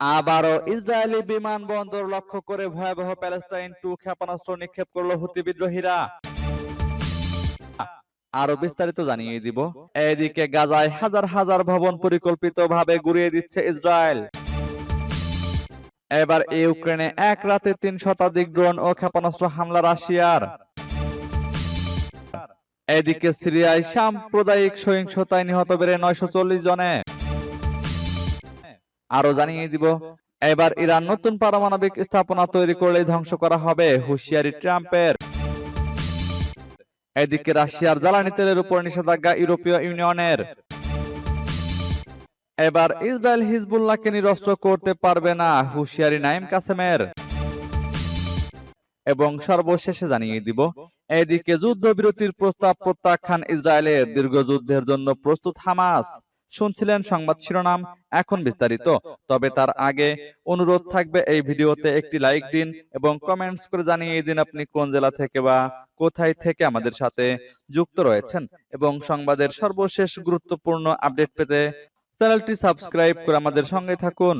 আবারও ইসরায়েলি বিমানবন্দর লক্ষ্য করে ভয়াবহ প্যালেস্টাইন টু ক্ষেপণাস্ত্র নিক্ষেপ করল হুতি বিদ্রোহীরা। আরও বিস্তারিত জানিয়ে দিব। এদিকে গাজায় হাজার হাজার ভবন পরিকল্পিতভাবে গুড়িয়ে দিচ্ছে ইসরায়েল। এবার ইউক্রেনে এক রাতে তিন শতাধিক ড্রোন ও ক্ষেপণাস্ত্র হামলা রাশিয়ার। এদিকে সিরিয়ায় সাম্প্রদায়িক সহিংসতায় নিহত বেড়ে নয়শো চল্লিশ জনে। আরও জানিয়ে দিব, এবার ইরান নতুন পারমাণবিক স্থাপনা তৈরি করলে ধ্বংস করা হবে হুঁশিয়ারি ট্রাম্পের। এদিকে রাশিয়ার জ্বালানি তেলের উপর নিষেধাজ্ঞা ইউরোপীয় ইউনিয়নের। এবার ইসরায়েল হিজবুল্লাহকে নিরস্ত্র করতে পারবে না হুঁশিয়ারি নাইম কাসেমের। এবং সর্বশেষে জানিয়ে দিব, এদিকে যুদ্ধবিরতির প্রস্তাব প্রত্যাখ্যান ইসরায়েলের দীর্ঘ যুদ্ধের জন্য প্রস্তুত হামাস। শুনছিলেন সংবাদ শিরোনাম, এখন বিস্তারিত। তবে তার আগে অনুরোধ থাকবে এই ভিডিওতে একটি লাইক দিন এবং কমেন্টস করে জানিয়ে দিন আপনি কোন জেলা থেকে বা কোথায় থেকে আমাদের সাথে যুক্ত রয়েছেন এবং সংবাদের সর্বশেষ গুরুত্বপূর্ণ আপডেট পেতে চ্যানেলটি সাবস্ক্রাইব করে আমাদের সঙ্গে থাকুন।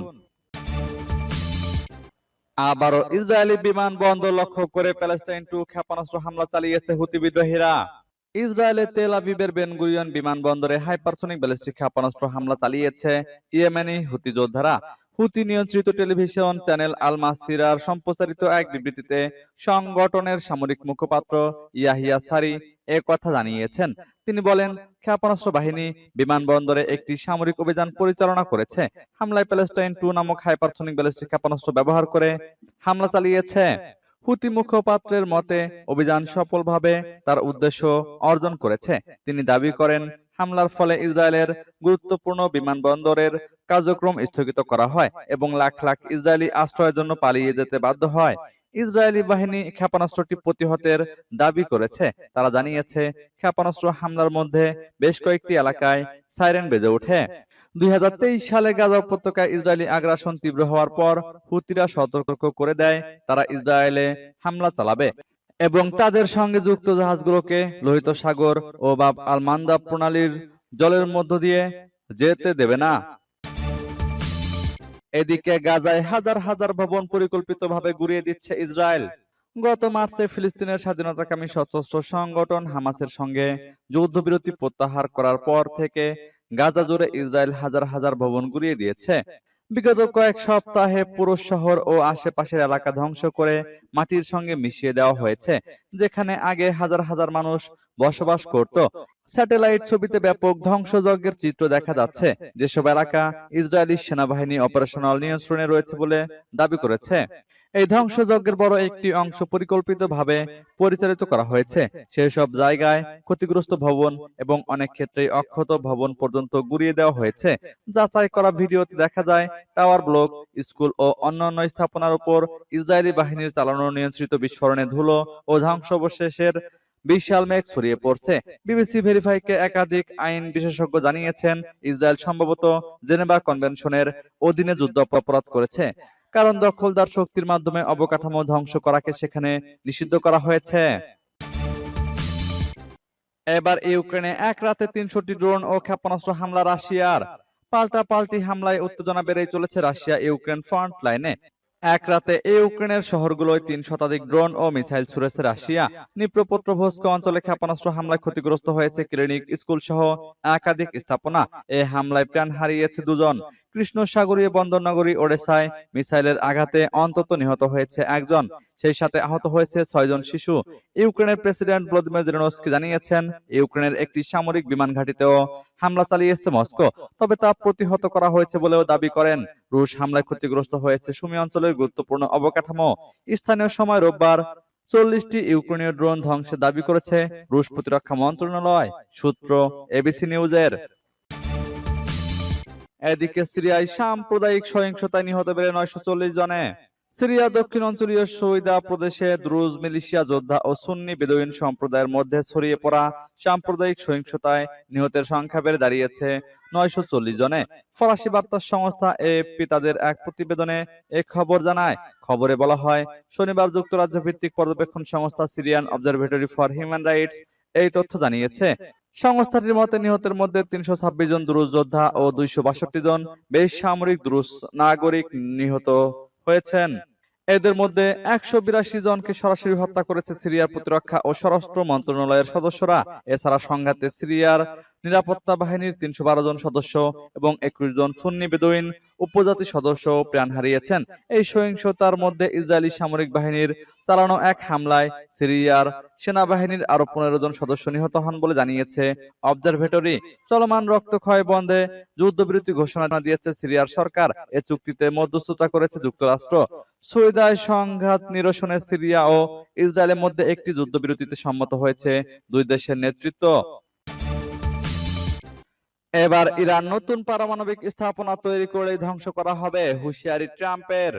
আবারও ইসরায়েলি বিমান বন্দর লক্ষ্য করে প্যালেস্টাইন টু ক্ষেপণাস্ত্র হামলা চালিয়েছে হুতি বিদ্রোহীরা। ইসরায়েলের তেল আভিবের বেনগুরিয়ন বিমানবন্দরে হাইপারসনিক ব্যালিস্টিক ক্ষেপণাস্ত্র হামলা চালিয়েছে ইয়েমেনি হুতি যোদ্ধারা। হুতি নিয়ন্ত্রিত টেলিভিশন চ্যানেল আল মাসিরার সম্প্রচারিত এক বিবৃতিতে সংগঠনের সামরিক মুখপাত্র ইয়াহিয়া সারি এ কথা জানিয়েছেন। তিনি বলেন, ক্ষেপণাস্ত্র বাহিনী বিমানবন্দরে একটি সামরিক অভিযান পরিচালনা করেছে। হামলায় প্যালেস্টাইন টু নামক হাইপারসনিক ব্যালিস্টিক ক্ষেপণাস্ত্র ব্যবহার করে হামলা চালিয়েছে। হুতি মুখপাত্রের মতে, অভিযান সফলভাবে তার উদ্দেশ্য অর্জন করেছে। তিনি দাবি করেন, হামলার ফলে ইসরায়েলের গুরুত্বপূর্ণ বিমানবন্দরের কার্যক্রম স্থগিত করা হয় এবং লাখ লাখ ইসরায়েলি আশ্রয়ের জন্য পালিয়ে যেতে বাধ্য হয়। ইসরায়েলি বাহিনী ক্ষেপণাস্ত্রটি প্রতিহতের দাবি করেছে। তারা জানিয়েছে, ক্ষেপণাস্ত্র হামলার মধ্যে বেশ কয়েকটি এলাকায় সাইরেন বেজে ওঠে। দুই হাজার তেইশ সালে গাজা উপত্যকায় ইসরায়েলি আগ্রাসন তীব্র হওয়ার পর হুতিরা সতর্ক করে দেয় তারা ইসরায়েলে হামলা চালাবে। এবং তাদের সঙ্গে যুক্ত জাহাজগুলোকে লোহিত সাগর ও বাব আল মান্দাব প্রণালীর জলের মধ্য দিয়ে যেতে দেবে না। এদিকে গাজায় হাজার হাজার ভবন পরিকল্পিতভাবে গুড়িয়ে দিচ্ছে ইসরায়েল। গত মার্চে ফিলিস্তিনের স্বাধীনতাকামী সশস্ত্র সংগঠন হামাসের সঙ্গে যুদ্ধবিরতি প্রত্যাহার করার পর থেকে গাজা জুড়ে ইসরায়েল হাজার হাজার ভবন গুড়িয়ে দিয়েছে। বিগত কয়েক সপ্তাহে পুরো শহর ও আশেপাশের এলাকা ধ্বংস করে মাটির সঙ্গে মিশিয়ে দেওয়া হয়েছে যেখানে আগে হাজার হাজার মানুষ বসবাস করত। স্যাটেলাইট ছবিতে ব্যাপক ধ্বংসযজ্ঞের চিত্র দেখা যাচ্ছে। যেসব এলাকা ইসরায়েলি সেনাবাহিনী অপারেশনাল নিয়ন্ত্রণে রয়েছে বলে দাবি করেছে। এই ধ্বংসযজ্ঞের বড় একটি অংশ পরিকল্পিতভাবে পরিচালিত করা হয়েছে। সেই সব জায়গায় ক্ষতিগ্রস্ত ভবন এবং অনেক ক্ষেত্রে অক্ষত ভবন পর্যন্ত গুড়িয়ে দেওয়া হয়েছে। যাচাই করা ভিডিওতে দেখা যায় টাওয়ার ব্লক স্কুল ও অন্যান্য স্থাপনার উপর ইসরায়েলি বাহিনীর চালানো নিয়ন্ত্রিত বিস্ফোরণে ধুলো ও ধ্বংসাবশেষের বিশাল মেঘ ছড়িয়ে পড়ছে। বিবিসি ভেরিফাইকে একাধিক আইন বিশেষজ্ঞ জানিয়েছেন ইসরায়েল সম্ভবত জেনেভা কনভেনশনের অধীনে যুদ্ধ অপরাধ করেছে কারণ দখলদার শক্তির মাধ্যমে অবকাঠামো ধ্বংস করাকে সেখানে নিষিদ্ধ করা হয়েছে। এবার ইউক্রেনে এক রাতে তিনশোটি ড্রোন ও ক্ষেপণাস্ত্র হামলা রাশিয়ার। পাল্টা পাল্টি হামলায় উত্তেজনা বেড়েই চলেছে রাশিয়া ইউক্রেন ফ্রন্ট লাইনে। এক রাতে ইউক্রেনের শহরগুলোয় তিন শতাধিক ড্রোন ও মিসাইল ছুড়েছে রাশিয়া। নিপ্রপত্রভস্ক অঞ্চলে ক্ষেপণাস্ত্র হামলায় ক্ষতিগ্রস্ত হয়েছে ক্লিনিক স্কুল সহ একাধিক স্থাপনা। এ হামলায় প্রাণ হারিয়েছে দুজন। কৃষ্ণ সাগরীয় বন্দরনগরী ওডেসায় মিসাইলের আঘাতে অন্তত নিহত হয়েছে একজন। সেই সাথে আহত হয়েছে ছয়জন শিশু। ইউক্রেনের প্রেসিডেন্ট ভ্লাদিমির জেলেনস্কি জানিয়েছেন, ইউক্রেনের একটি সামরিক বিমান ঘাঁটিতেও হামলা চালিয়েছে মস্কো, তবে তা প্রতিহত করা হয়েছে বলেও দাবি করেন। রুশ হামলায় ক্ষতিগ্রস্ত হয়েছে সুমি অঞ্চলের গুরুত্বপূর্ণ অবকাঠামো। স্থানীয় সময় রোববার চল্লিশটি ইউক্রেনীয় ড্রোন ধ্বংসের দাবি করেছে। রুশ প্রতিরক্ষা মন্ত্রণালয়, সূত্র, এবিসি নিউজের এদিকে সিরিয়ায় সাম্প্রদায়িক সহিংসতায় নিহত বেড়ে নয়শো চল্লিশ জনে। সিরিয়া দক্ষিণ অঞ্চলীয় সৈদা প্রদেশে দ্রুজ মিলিশিয়া যোদ্ধা ও সুন্নি বেদুইন সম্প্রদায়ের মধ্যে ছড়িয়ে পড়া সাম্প্রদায়িক সহিংসতায় নিহতের সংখ্যা বেড়ে দাঁড়িয়েছে নয়শো চল্লিশ জনে। ফরাসি বার্তা সংস্থা এএফপি তাদের এক প্রতিবেদনে এ খবর জানায়। খবরে বলা হয়, শনিবার যুক্তরাজ্য ভিত্তিক পর্যবেক্ষণ সংস্থা Syrian Observatory for Human Rights এই তথ্য জানিয়েছে। সংস্থাটির মতে, নিহতের মধ্যে তিনশো ছাব্বিশ জন দুরুজ যোদ্ধা ও দুইশো বাষট্টি জন বেসামরিক দুরুজ নাগরিক নিহত হয়েছেন। এদের মধ্যে একশো বিরাশি জনকে সরাসরি হত্যা করেছে সিরিয়ার প্রতিরক্ষা ও স্বরাষ্ট্র মন্ত্রণালয়ের সদস্যরা। এছাড়া সংঘাতে সিরিয়ার নিরাপত্তা বাহিনীর তিনশো বারো জন সদস্য এবং একুশ জন সুন্নি বেদুইন উপজাতি সদস্য প্রাণ হারিয়েছেন। এই সহিংসতার মধ্যে ইসরায়েলি সামরিক বাহিনীর চালানো এক হামলায় সিরিয়ার সেনাবাহিনীর আরও পনেরো জন সদস্য নিহত হন বলে জানিয়েছে অবজারভেটরি। চলমান রক্তক্ষয় বন্ধে যুদ্ধবিরতি ঘোষণা দিয়েছে সিরিয়ার সরকার। এ চুক্তিতে মধ্যস্থতা করেছে যুক্তরাষ্ট্র। সুইদায় সংঘাত নিরসনে সিরিয়া ও ইসরায়েলের মধ্যে একটি যুদ্ধবিরতিতে সম্মত হয়েছে দুই দেশের নেতৃত্ব। এবার ইরান নতুন পারমাণবিক স্থাপনা তৈরি করে ধ্বংস করা হবে হুঁশিয়ারি ট্রাম্পের।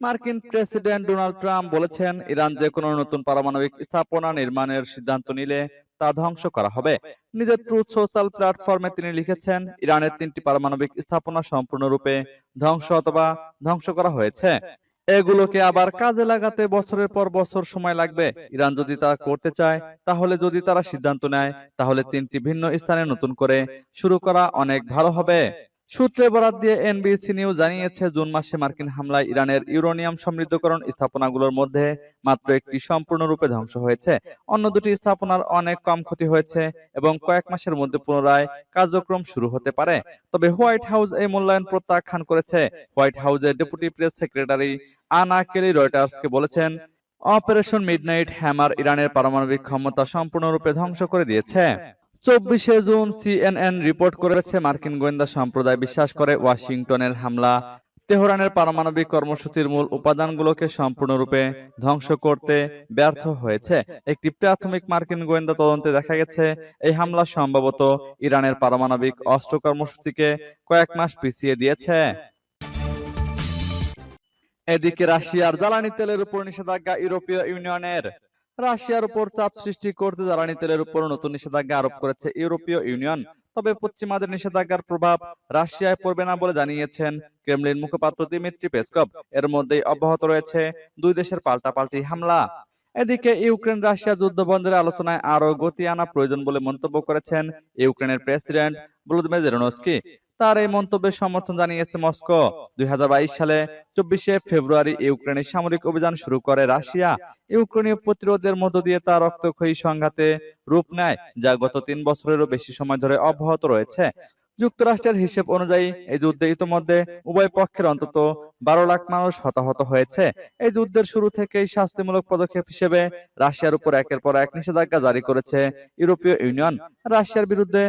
মার্কিন প্রেসিডেন্ট ডোনাল্ড ট্রাম্প বলেছেন ইরান যে কোনো নতুন পারমাণবিক স্থাপনা নির্মাণের সিদ্ধান্ত নিলে তা ধ্বংস করা হবে। নিজের ট্রুথ সোশ্যাল প্ল্যাটফর্মে তিনি লিখেছেন ইরানের তিনটি পারমাণবিক স্থাপনা সম্পূর্ণরূপে ধ্বংস অথবা ধ্বংস করা হয়েছে। এগুলোকে আবার কাজে লাগাতে বছরের পর বছর সময় লাগবে। ইরান যদি তা করতে চায়, তাহলে যদি তারা সিদ্ধান্ত নেয়, তাহলে তিনটি ভিন্ন স্থানে নতুন করে শুরু করা অনেক ভালো হবে। সূত্রে বরাত দিয়ে এনবিসি নিউজ জানিয়েছে, জুন মাসে মার্কিন হামলায় ইরানের ইউরেনিয়াম সমৃদ্ধকরণ স্থাপনাগুলোর মধ্যে মাত্র একটি সম্পূর্ণরূপে ধ্বংস হয়েছে। অন্য দুটি স্থাপনার অনেক কম ক্ষতি হয়েছে এবং কয়েক মাসের মধ্যে পুনরায় কার্যক্রম শুরু হতে পারে। তবে হোয়াইট হাউস এই মূল্যায়ন প্রত্যাখ্যান করেছে। হোয়াইট হাউসের ডেপুটি প্রেস সেক্রেটারি আনা কেলি রয়টার্সকে বলেছেন, অপারেশন মিডনাইট হ্যামার ইরানের পারমাণবিক ক্ষমতা সম্পূর্ণরূপে ধ্বংস করে দিয়েছে। চব্বিশে জুন সিএনএন রিপোর্ট করেছে মার্কিন গোয়েন্দা সম্প্রদায় বিশ্বাস করে ওয়াশিংটনের হামলা। তেহরানের পারমাণবিক কর্মসূচির মূল উপাদানগুলোকে সম্পূর্ণরূপে ধ্বংস করতে ব্যর্থ হয়েছে। একটি প্রাথমিক মার্কিন গোয়েন্দা তদন্তে দেখা গেছে, এই হামলা সম্ভবত ইরানের পারমাণবিক অস্ত্র কর্মসূচিকে কয়েক মাস পিছিয়ে দিয়েছে। এদিকে রাশিয়ার জ্বালানি তেলের উপর নিষেধাজ্ঞা ইউরোপীয় ইউনিয়নের রাশিয়ার উপর চাপ সৃষ্টি করতে জ্বালানি তেলের উপর নতুন নিষেধাজ্ঞা আরোপ করেছে ইউরোপীয় ইউনিয়ন। তবে পশ্চিমাদের নিষেধাজ্ঞার প্রভাব রাশিয়ায় পড়বে না বলে জানিয়েছেন ক্রেমলিন মুখপাত্র দিমিত্রি পেসকভ। এর মধ্যেই অব্যাহত রয়েছে দুই দেশের পাল্টাপাল্টি হামলা। এদিকে ইউক্রেন রাশিয়া যুদ্ধ বন্ধের আলোচনায় আরও গতি আনা প্রয়োজন বলে মন্তব্য করেছেন ইউক্রেনের প্রেসিডেন্ট ভলোদিমির জেলেনস্কি তার এই মন্তব্যের সমর্থন জানিয়েছে মস্কো। দুই হাজার বাইশ সালে চব্বিশে ফেব্রুয়ারি ইউক্রেনের সামরিক অভিযান শুরু করে রাশিয়া। ইউক্রেনীয় প্রতিরোধের মধ্য দিয়ে তার রক্তক্ষয়ী সংঘাতে রূপ নেয়, যা গত তিন বছরেরও বেশি সময় ধরে অব্যাহত রয়েছে। যুক্তরাষ্ট্রের হিসেব অনুযায়ী এই যুদ্ধে ইতোমধ্যে উভয় পক্ষের অন্তত বারো লাখ মানুষ হতাহত হয়েছে। এই যুদ্ধের শুরু থেকেই শাস্তিমূলক পদক্ষেপ হিসেবে রাশিয়ার উপর একের পর এক নিষেধাজ্ঞা জারি করেছে ইউরোপীয় ইউনিয়ন। রাশিয়ার বিরুদ্ধে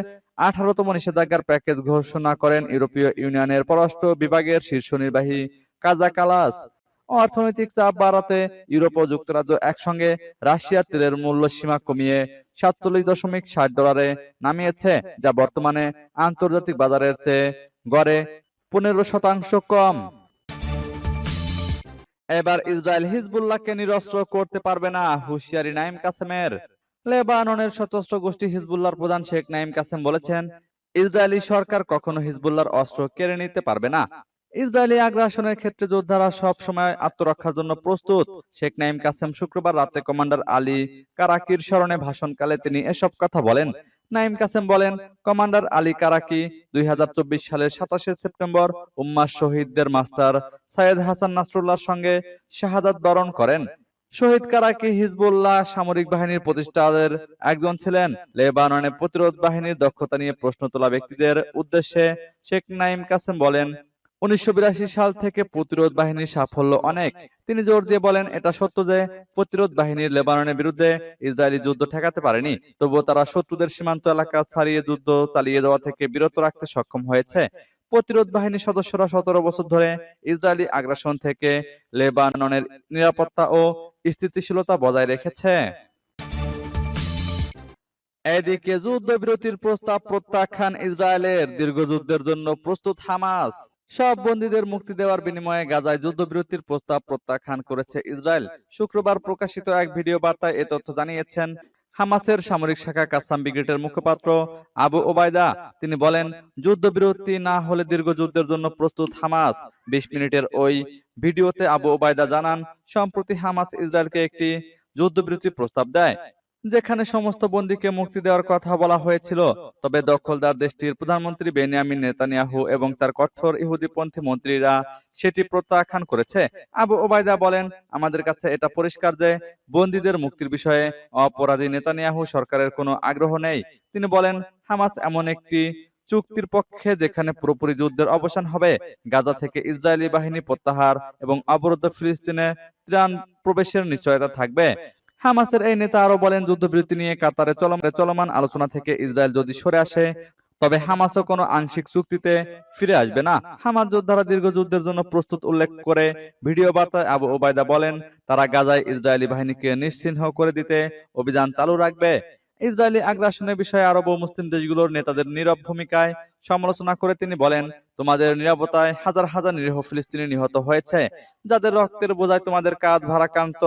আঠারোতম নিষেধাজ্ঞার প্যাকেজ ঘোষণা করেন ইউরোপীয় ইউনিয়নের পররাষ্ট্র বিভাগের শীর্ষ নির্বাহী কাজা কালাস। অর্থনৈতিক চাপ বাড়াতে ইউরোপ ও যুক্তরাজ্য একসঙ্গে রাশিয়ার তেলের মূল্য সীমা কমিয়ে সাতচল্লিশ দশমিক ষাট ডলারে নামিয়েছে, যা বর্তমানে আন্তর্জাতিক বাজারের চেয়ে গড়ে পনেরো শতাংশ কম। এবার ইসরায়েল হিজবুল্লাহকে নিরস্ত্র করতে পারবে না, হুঁশিয়ারি নাইম কাসেমের। লেবাননের সশস্ত্র গোষ্ঠী হিজবুল্লাহর প্রধান শেখ নাইম কাসেম বলেছেন, ইসরায়েলি সরকার কখনো হিজবুল্লাহর অস্ত্র কেড়ে নিতে পারবে না। ইসরায়েলি আগ্রাসনের ক্ষেত্রে যোদ্ধারা সব সময় আত্মরক্ষার জন্য প্রস্তুত। শেখ নাইম কাসেম শুক্রবার রাতে কমান্ডার আলী কারাকির স্মরণে ভাষণকালে তিনি এসব কথা বলেন। নাইম কাসেম বলেন, কমান্ডার আলী কারাকি দুই সালের সাতাশে সেপ্টেম্বর উম্মাস শহীদদের মাস্টার সাইয়েদ হাসান নাসরুল্লাহর সঙ্গে শাহাদাত বরণ করেন। শহীদ কারাকি হিজবুল্লাহ সামরিক বাহিনীর প্রতিষ্ঠাদের একজন ছিলেন। লেবাননে প্রতিরোধ বাহিনীর দক্ষতা নিয়ে প্রশ্ন তোলা ব্যক্তিদের উদ্দেশ্যে শেখ নাইম কাসেম বলেন উনিশশো বিরাশি সাল থেকে প্রতিরোধ বাহিনীর সাফল্য অনেক। তিনি জোর দিয়ে বলেন, এটা সত্য যে প্রতিরোধ বাহিনীর লেবাননের বিরুদ্ধে ইসরায়েলি যুদ্ধ ঠেকাতে পারেনি। তবুও তারা শত্রুদের সীমান্ত এলাকা ছাড়িয়ে যুদ্ধ চালিয়ে যাওয়া থেকে বিরত রাখতে সক্ষম হয়েছে। প্রতিরোধ বাহিনীর সদস্যরা সতেরো বছর ধরে ইসরায়েলি আগ্রাসন থেকে লেবাননের নিরাপত্তা ও স্থিতিশীলতা বজায় রেখেছে। এদিকে যুদ্ধবিরতির প্রস্তাব প্রত্যাখ্যান ইসরায়েলের। দীর্ঘ যুদ্ধের জন্য প্রস্তুত হামাস। সব বন্দীদের মুক্তি দেওয়ার বিনিময়ে গাজায় যুদ্ধবিরতির প্রস্তাব প্রত্যাখ্যান করেছে ইসরায়েল। শুক্রবার প্রকাশিত এক ভিডিও বার্তায় এ তথ্য জানিয়েছেন হামাসের সামরিক শাখা কাসাম ব্রিগেডের মুখপাত্র আবু ওবায়দা। তিনি বলেন, যুদ্ধবিরতি না হলে দীর্ঘ যুদ্ধের জন্য প্রস্তুত হামাস। বিশ মিনিটের ওই ভিডিওতে আবু ওবায়দা জানান, সম্প্রতি হামাস ইসরায়েলকে একটি যুদ্ধবিরতি প্রস্তাব দেয়। যেখানে সমস্ত বন্দীকে মুক্তি দেওয়ার কথা বলা হয়েছিল, তবে দখলদার দেশটির প্রধানমন্ত্রী বেনিয়ামিন নেতানিয়াহু এবং তার কঠোর ইহুদিপন্থী মন্ত্রীরা সেটি প্রত্যাখ্যান করেছে। আবু ওবায়দা বলেন, আমাদের কাছে এটা পরিষ্কার যে বন্দীদের মুক্তির বিষয়ে অপরাধী নেতানিয়াহু সরকারের কোনো আগ্রহ নেই। তিনি বলেন, হামাস এমন একটি চুক্তির পক্ষে যেখানে পুরোপুরি যুদ্ধের অবসান হবে, গাজা থেকে ইসরায়েলি বাহিনী প্রত্যাহার এবং অবরুদ্ধ ফিলিস্তিনে ত্রাণ প্রবেশের নিশ্চয়তা থাকবে। হামাসের এই নেতা আরও বলেন, যুদ্ধবিরতি নিয়ে কাতারে চলমান চলমান আলোচনা থেকে ইসরায়েল যদি সরে আসে, তবে হামাসও কোনো আংশিক চুক্তিতে ফিরে আসবে না। হামাস যোদ্ধারা দীর্ঘ যুদ্ধের জন্য প্রস্তুত উল্লেখ করে ভিডিও বার্তায় আবু ওবায়দা বলেন, তারা গাজায় ইসরায়েলি বাহিনীকে নিশ্চিহ্ন করে দিতে অভিযান চালু রাখবে। ইসরায়েলি আগ্রাসনের বিষয়ে আরব ও মুসলিম দেশগুলোর নেতাদের নীরব ভূমিকায় সমালোচনা করে তিনি বলেন, তোমাদের নিরাপত্তায় হাজার হাজার নিরীহ ফিলিস্তিনি নিহত হয়েছে, যাদের রক্তের বোঝায় তোমাদের কাঁধ ভারাক্রান্ত।